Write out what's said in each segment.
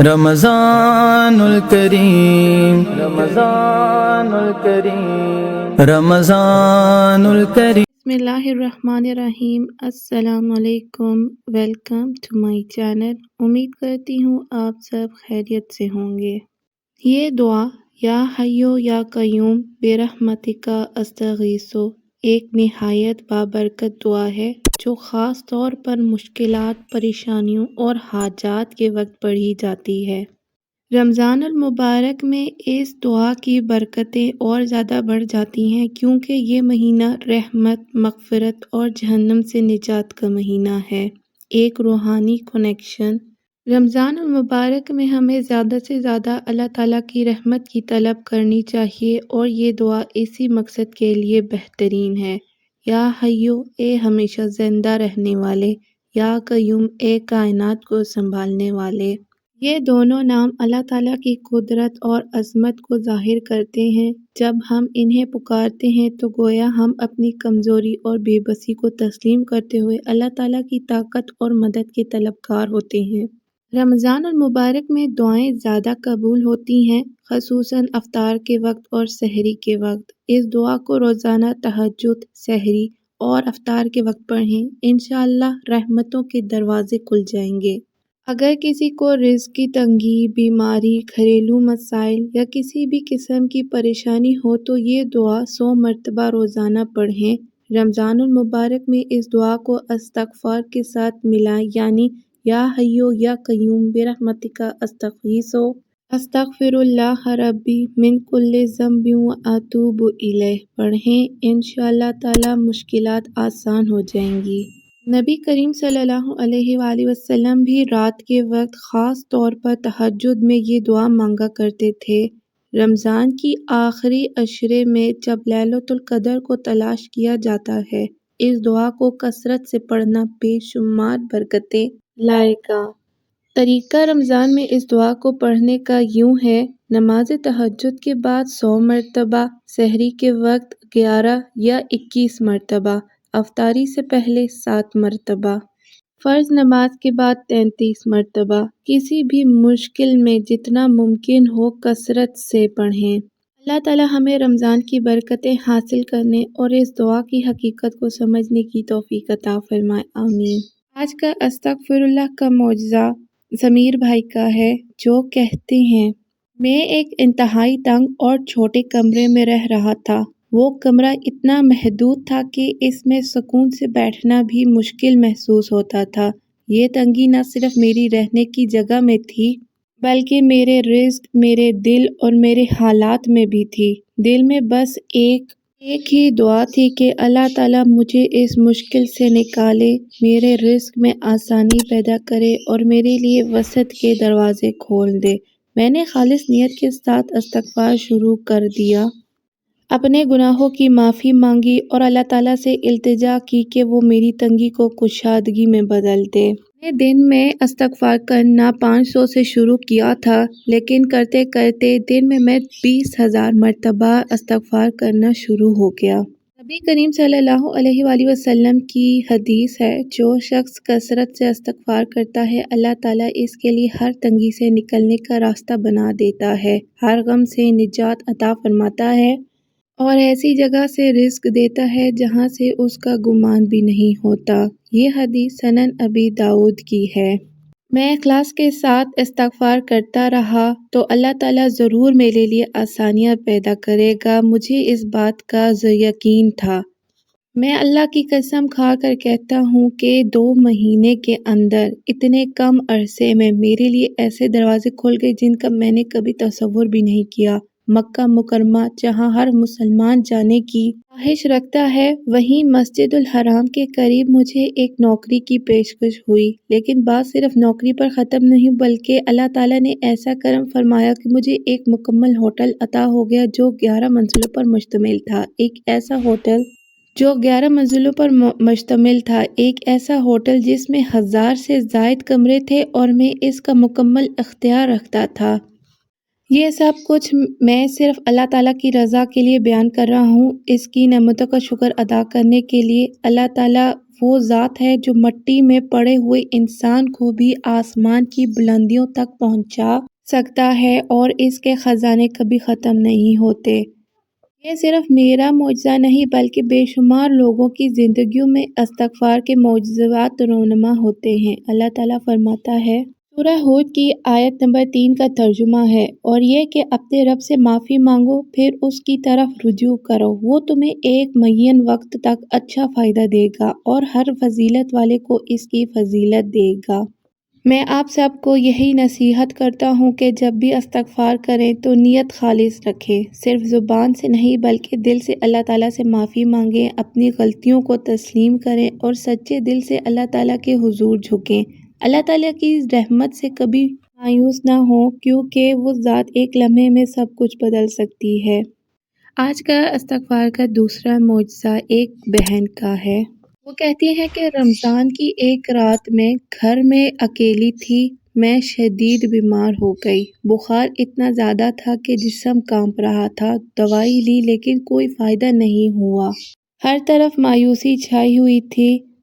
رمضان الکریم رمضان الکریم رمضان الکریم بسم اللہ الرحمن الرحیم۔ السلام علیکم۔ Welcome to my channel. امید کرتی ہوں آپ سب خیریت سے ہوں گے۔ یہ دعا یا حیو یا قیوم بے رحمتکا استغیثو ایک نہایت بابرکت دعا ہے۔ جو خاص طور پر مشکلات، پریشانیوں اور حاجات کے وقت پڑھی جاتی ہے۔ رمضان المبارک میں اس دعا کی برکتیں اور زیادہ بڑھ جاتی ہیں کیونکہ یہ مہینہ رحمت، مغفرت اور جہنم سے نجات کا مہینہ ہے۔ ایک روحانی کنیکشن رمضان المبارک میں ہمیں زیادہ سے زیادہ اللہ تعالیٰ کی رحمت کی طلب کرنی چاہیے اور یہ دعا اسی مقصد کے لیے بہترین ہے۔ یا حیو، اے ہمیشہ زندہ رہنے والے، یا قیوم، اے کائنات کو سنبھالنے والے۔ یہ دونوں نام اللہ تعالیٰ کی قدرت اور عظمت کو ظاہر کرتے ہیں۔ جب ہم انہیں پکارتے ہیں تو گویا ہم اپنی کمزوری اور بے بسی کو تسلیم کرتے ہوئے اللہ تعالیٰ کی طاقت اور مدد کے طلبکار ہوتے ہیں۔ رمضان المبارک میں دعائیں زیادہ قبول ہوتی ہیں، خصوصاً افطار کے وقت اور سحری کے وقت۔ اس دعا کو روزانہ تہجد، سحری اور افطار کے وقت پڑھیں۔ انشاءاللہ رحمتوں کے دروازے کھل جائیں گے۔ اگر کسی کو رزق کی تنگی، بیماری، گھریلو مسائل یا کسی بھی قسم کی پریشانی ہو تو یہ دعا سو مرتبہ روزانہ پڑھیں۔ رمضان المبارک میں اس دعا کو استغفار کے ساتھ ملائیں یعنی یا حیو یا قیوم برحمتکا استغیثو استغفر اللہ ربی من کل ذنب و اتوب الیہ پڑھیں انشاءاللہ تعالی مشکلات آسان ہو جائیں گی نبی کریم صلی اللہ علیہ وآلہ وسلم بھی رات کے وقت خاص طور پر تہجد میں یہ دعا مانگا کرتے تھے رمضان کی آخری عشرے میں جب لیلۃ القدر کو تلاش کیا جاتا ہے اس دعا کو کثرت سے پڑھنا بے شمار برکتیں لائقہ۔ طریقہ رمضان میں اس دعا کو پڑھنے کا یوں ہے، نماز تہجد کے بعد سو مرتبہ، سحری کے وقت گیارہ یا اکیس مرتبہ، افطاری سے پہلے سات مرتبہ۔ فرض نماز کے بعد تینتیس مرتبہ۔ کسی بھی مشکل میں جتنا ممکن ہو کثرت سے پڑھیں۔ اللہ تعالی ہمیں رمضان کی برکتیں حاصل کرنے اور اس دعا کی حقیقت کو سمجھنے کی توفیق عطا فرمائے، آمین۔ آج کا استغفر اللہ کا معجزہ ضمیر بھائی کا ہے، جو کہتے ہیں، میں ایک انتہائی تنگ اور چھوٹے کمرے میں رہ رہا تھا۔ وہ کمرہ اتنا محدود تھا کہ اس میں سکون سے بیٹھنا بھی مشکل محسوس ہوتا تھا۔ یہ تنگی نہ صرف میری رہنے کی جگہ میں تھی، بلکہ میرے رزق، میرے دل اور میرے حالات میں بھی تھی۔ دل میں بس ایک ایک ہی دعا تھی کہ اللہ تعالیٰ مجھے اس مشکل سے نکالے، میرے رزق میں آسانی پیدا کرے اور میرے لیے وسعت کے دروازے کھول دے۔ میں نے خالص نیت کے ساتھ استغفار شروع کر دیا۔ اپنے گناہوں کی معافی مانگی اور اللہ تعالیٰ سے التجا کی کہ وہ میری تنگی کو کشادگی میں بدل دے۔ میں دن میں استغفار کرنا پانچ سو سے شروع کیا تھا، لیکن کرتے کرتے دن میں میں بیس ہزار مرتبہ استغفار کرنا شروع ہو گیا۔ نبی کریم صلی اللہ علیہ وآلہ وسلم کی حدیث ہے، جو شخص کثرت سے استغفار کرتا ہے، اللہ تعالیٰ اس کے لیے ہر تنگی سے نکلنے کا راستہ بنا دیتا ہے۔ ہر غم سے نجات عطا فرماتا ہے۔ اور ایسی جگہ سے رزق دیتا ہے جہاں سے اس کا گمان بھی نہیں ہوتا۔ یہ حدیث سنن ابی داود کی ہے۔ میں اخلاص کے ساتھ استغفار کرتا رہا تو اللہ تعالیٰ ضرور میرے لیے آسانیاں پیدا کرے گا۔ مجھے اس بات کا یقین تھا۔ میں اللہ کی قسم کھا کر کہتا ہوں کہ دو مہینے کے اندر اتنے کم عرصے میں میرے لیے ایسے دروازے کھول گئے جن کا میں نے کبھی تصور بھی نہیں کیا۔ مکہ مکرمہ جہاں ہر مسلمان جانے کی خواہش رکھتا ہے، وہیں مسجد الحرام کے قریب مجھے ایک نوکری کی پیشکش ہوئی۔ لیکن بات صرف نوکری پر ختم نہیں، بلکہ اللہ تعالیٰ نے ایسا کرم فرمایا کہ مجھے ایک مکمل ہوٹل عطا ہو گیا جو گیارہ منزلوں پر مشتمل تھا۔ ایک ایسا ہوٹل جو گیارہ منزلوں پر مشتمل تھا۔ ایک ایسا ہوٹل جس میں ہزار سے زائد کمرے تھے اور میں اس کا مکمل اختیار رکھتا تھا۔ یہ سب کچھ میں صرف اللہ تعالیٰ کی رضا کے لیے بیان کر رہا ہوں۔ اس کی نعمتوں کا شکر ادا کرنے کے لیے اللہ تعالیٰ وہ ذات ہے جو مٹی میں پڑے ہوئے انسان کو بھی آسمان کی بلندیوں تک پہنچا سکتا ہے اور اس کے خزانے کبھی ختم نہیں ہوتے۔ یہ صرف میرا معجزہ نہیں بلکہ بے شمار لوگوں کی زندگیوں میں استغفار کے معجزات رونما ہوتے ہیں۔ اللہ تعالیٰ فرماتا ہے سورہ ہود کی آیت نمبر تین کا ترجمہ ہے اور یہ کہ اپنے رب سے معافی مانگو، پھر اس کی طرف رجوع کرو۔ وہ تمہیں ایک معین وقت تک اچھا فائدہ دے گا اور ہر فضیلت والے کو اس کی فضیلت دے گا۔ میں آپ سب کو یہی نصیحت کرتا ہوں کہ جب بھی استغفار کریں تو نیت خالص رکھیں۔ صرف زبان سے نہیں بلکہ دل سے اللہ تعالیٰ سے معافی مانگیں، اپنی غلطیوں کو تسلیم کریں اور سچے دل سے اللہ تعالیٰ کے حضور جھکیں۔ اللہ تعالیٰ کی رحمت سے کبھی مایوس نہ ہوں کیونکہ وہ ذات ایک لمحے میں سب کچھ بدل سکتی ہے۔ آج کا استغفار کا دوسرا معجزہ ایک بہن کا ہے۔ وہ کہتی ہیں کہ رمضان کی ایک رات میں گھر میں اکیلی تھی، میں شدید بیمار ہو گئی۔ بخار اتنا زیادہ تھا کہ جسم کانپ رہا تھا، دوائی لی لیکن کوئی فائدہ نہیں ہوا۔ ہر طرف مایوسی چھائی ہوئی تھی۔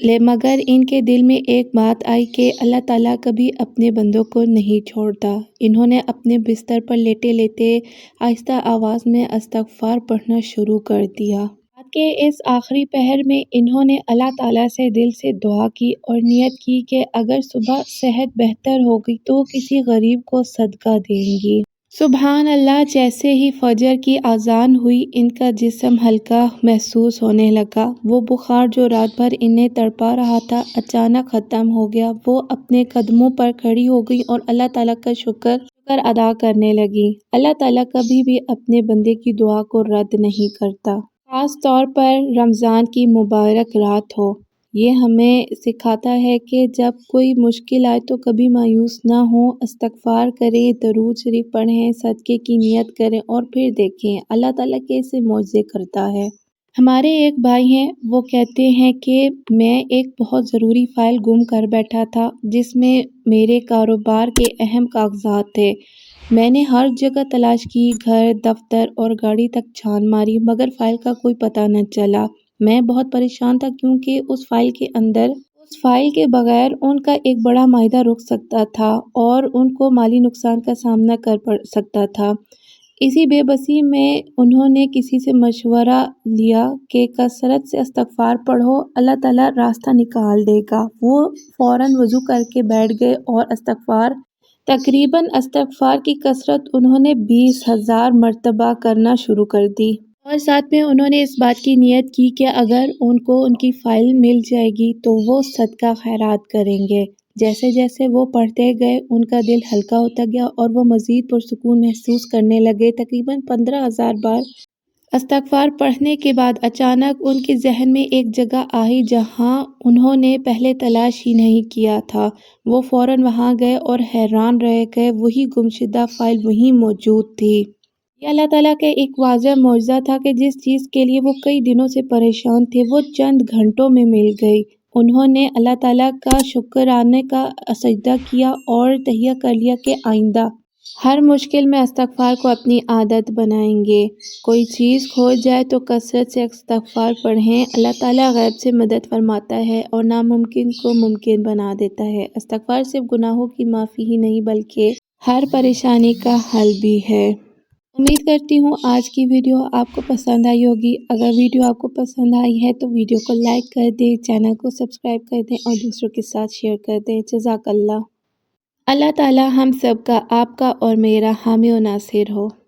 لے، مگر ان کے دل میں ایک بات آئی کہ اللہ تعالیٰ کبھی اپنے بندوں کو نہیں چھوڑتا۔ انہوں نے اپنے بستر پر لیٹے لیتے آہستہ آواز میں استغفار پڑھنا شروع کر دیا۔ کے اس آخری پہر میں انہوں نے اللہ تعالیٰ سے دل سے دعا کی اور نیت کی کہ اگر صبح صحت بہتر ہوگی تو کسی غریب کو صدقہ دیں گی۔ سبحان اللہ، جیسے ہی فجر کی آزان ہوئی، ان کا جسم ہلکا محسوس ہونے لگا۔ وہ بخار جو رات بھر انہیں تڑپا رہا تھا، اچانک ختم ہو گیا۔ وہ اپنے قدموں پر کھڑی ہو گئی اور اللہ تعالیٰ کا شکر شکر ادا کرنے لگی۔ اللہ تعالیٰ کبھی بھی اپنے بندے کی دعا کو رد نہیں کرتا۔ خاص طور پر رمضان کی مبارک رات ہو۔ یہ ہمیں سکھاتا ہے کہ جب کوئی مشکل آئے تو کبھی مایوس نہ ہوں، استغفار کریں، درود شریف پڑھیں، صدقے کی نیت کریں اور پھر دیکھیں اللہ تعالیٰ کیسے معجزے کرتا ہے۔ ہمارے ایک بھائی ہیں، وہ کہتے ہیں کہ میں ایک بہت ضروری فائل گم کر بیٹھا تھا جس میں میرے کاروبار کے اہم کاغذات تھے۔ میں نے ہر جگہ تلاش کی، گھر، دفتر اور گاڑی تک چھان ماری، مگر فائل کا کوئی پتہ نہ چلا۔ میں بہت پریشان تھا کیونکہ اس فائل کے اندر، اس فائل کے بغیر ان کا ایک بڑا معاہدہ رک سکتا تھا اور ان کو مالی نقصان کا سامنا کر پڑ سکتا تھا۔ اسی بے بسی میں انہوں نے کسی سے مشورہ لیا کہ کثرت سے استغفار پڑھو، اللہ تعالیٰ راستہ نکال دے گا۔ وہ فوراً وضو کر کے بیٹھ گئے اور استغفار، تقریباً استغفار کی کثرت انہوں نے بیس ہزار مرتبہ کرنا شروع کر دی۔ اور ساتھ میں انہوں نے اس بات کی نیت کی کہ اگر ان کو ان کی فائل مل جائے گی تو وہ صدقہ خیرات کریں گے۔ جیسے جیسے وہ پڑھتے گئے، ان کا دل ہلکا ہوتا گیا اور وہ مزید پرسکون محسوس کرنے لگے۔ تقریباً پندرہ ہزار بار استغفار پڑھنے کے بعد اچانک ان کے ذہن میں ایک جگہ آئی جہاں انہوں نے پہلے تلاش ہی نہیں کیا تھا۔ وہ فوراً وہاں گئے اور حیران رہ گئے۔ وہی گمشدہ فائل وہیں موجود تھی۔ یہ اللہ تعالیٰ کا ایک واضح معجزہ تھا کہ جس چیز کے لیے وہ کئی دنوں سے پریشان تھے، وہ چند گھنٹوں میں مل گئی۔ انہوں نے اللہ تعالیٰ کا شکر آنے کا سجدہ کیا اور تہیہ کر لیا کہ آئندہ ہر مشکل میں استغفار کو اپنی عادت بنائیں گے۔ کوئی چیز کھو جائے تو کثرت سے استغفار پڑھیں۔ اللہ تعالیٰ غیب سے مدد فرماتا ہے اور ناممکن کو ممکن بنا دیتا ہے۔ استغفار صرف گناہوں کی معافی ہی نہیں، بلکہ ہر پریشانی کا حل بھی ہے۔ امید کرتی ہوں آج کی ویڈیو آپ کو پسند آئی ہوگی۔ اگر ویڈیو آپ کو پسند آئی ہے تو ویڈیو کو لائک کر دیں، چینل کو سبسکرائب کر دیں اور دوسروں کے ساتھ شیئر کر دیں۔ جزاک اللہ۔ اللہ تعالی ہم سب کا، آپ کا اور میرا حامی و ناصر ہو۔